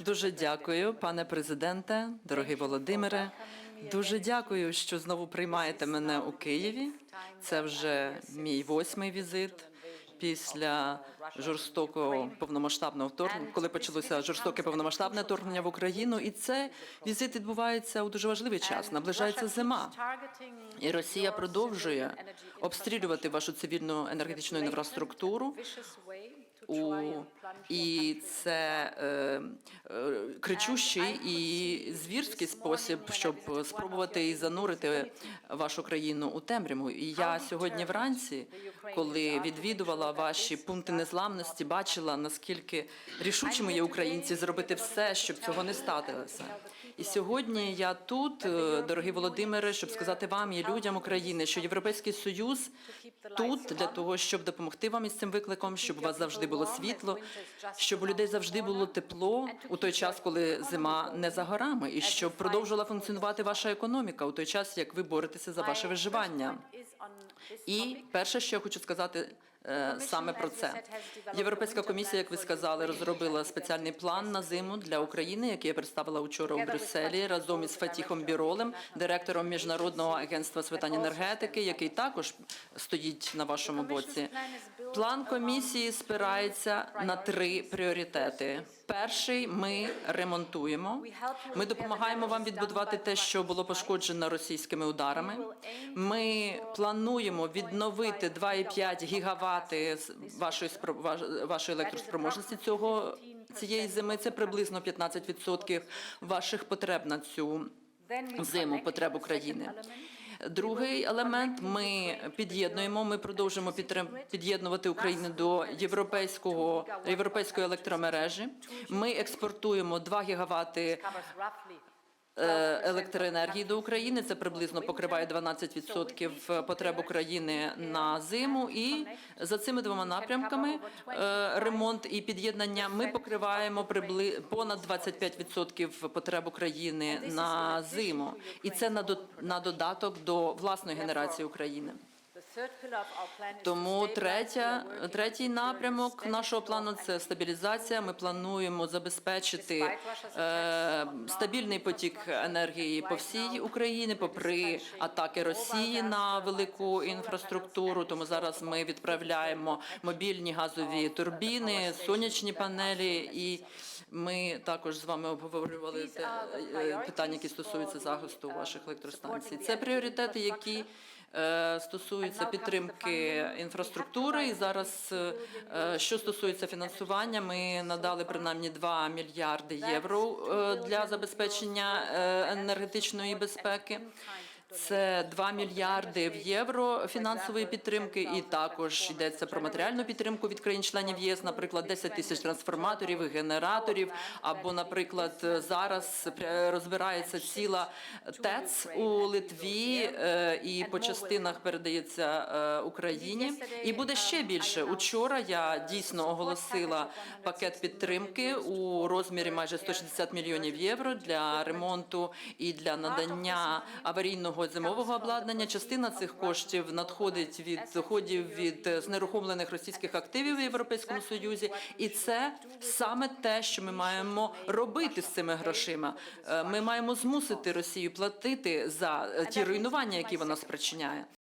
Дуже дякую, пане президенте, дорогий Володимире. Дуже дякую, що знову приймаєте мене у Києві. Це вже мій восьмий візит після жорстокого повномасштабного вторгнення, коли почалося жорстоке повномасштабне вторгнення в Україну. І це візит відбувається у дуже важливий час. Наближається зима. І Росія продовжує обстрілювати вашу цивільну енергетичну інфраструктуру. У і це е, е, кричущий і звірський спосіб, щоб спробувати і занурити вашу країну у темряву. І я сьогодні вранці, коли відвідувала ваші пункти незламності, бачила наскільки рішучими є українці зробити все, щоб цього не сталося. І сьогодні я тут, е, дорогі Володимире, щоб сказати вам і людям України, що Європейський Союз тут для того, щоб допомогти вам із цим викликом, щоб у вас завжди було світло, щоб у людей завжди було тепло у той час, коли зима не за горами, і щоб продовжувала функціонувати ваша економіка у той час, як ви боретеся за ваше виживання. І перше, що я хочу сказати саме про це, Європейська комісія, як ви сказали, розробила спеціальний план на зиму для України, який я представила вчора у Брюсселі разом із Фатіхом Біролем, директором міжнародного агентства з питань енергетики, який також стоїть на вашому боці. План комісії спирається на три пріоритети. Перший ми ремонтуємо. Ми допомагаємо вам відбудувати те, що було пошкоджено російськими ударами. Ми плануємо відновити 2,5 гігавати з вашої вашої електроспроможності цього цієї зими. Це приблизно 15% ваших потреб на цю зиму потреб України. Другий елемент ми під'єднуємо. Ми продовжуємо під'єднувати Україну до європейського європейської електромережі. Ми експортуємо 2 гігавати електроенергії до України. Це приблизно покриває 12% потреб України на зиму. І за цими двома напрямками е, ремонт і під'єднання ми покриваємо понад 25% потреб України на зиму. І це на додаток до власної генерації України. Тому третя, третій напрямок нашого плану це стабілізація. Ми плануємо забезпечити е, стабільний потік енергії по всій Україні, попри атаки Росії на велику інфраструктуру. Тому зараз ми відправляємо мобільні газові турбіни, сонячні панелі, і ми також з вами обговорювали те, е, питання, які стосуються захисту ваших електростанцій. Це пріоритети, які е, стосуються підтримки інфраструктури. І зараз, е, е, що стосується фінансування, ми надали принаймні 2 мільярди євро для забезпечення енергетичної безпеки. Це 2 мільярди в євро фінансової підтримки, і також йдеться про матеріальну підтримку від країн-членів ЄС, наприклад, 10 тисяч трансформаторів, генераторів. Або, наприклад, зараз розбирається ціла ТЕЦ у Литві, е, і по частинах передається е, Україні. І буде ще більше. Учора я дійсно оголосила пакет підтримки у розмірі майже 160 мільйонів євро для ремонту і для надання аварійного зимового обладнання. Частина цих коштів надходить від доходів від е, знерухомлених російських активів в Європейському Союзі, і це саме те, що ми маємо робити з цими грошима. Е, Ми маємо змусити Росію платити за е, ті руйнування, які вона спричиняє.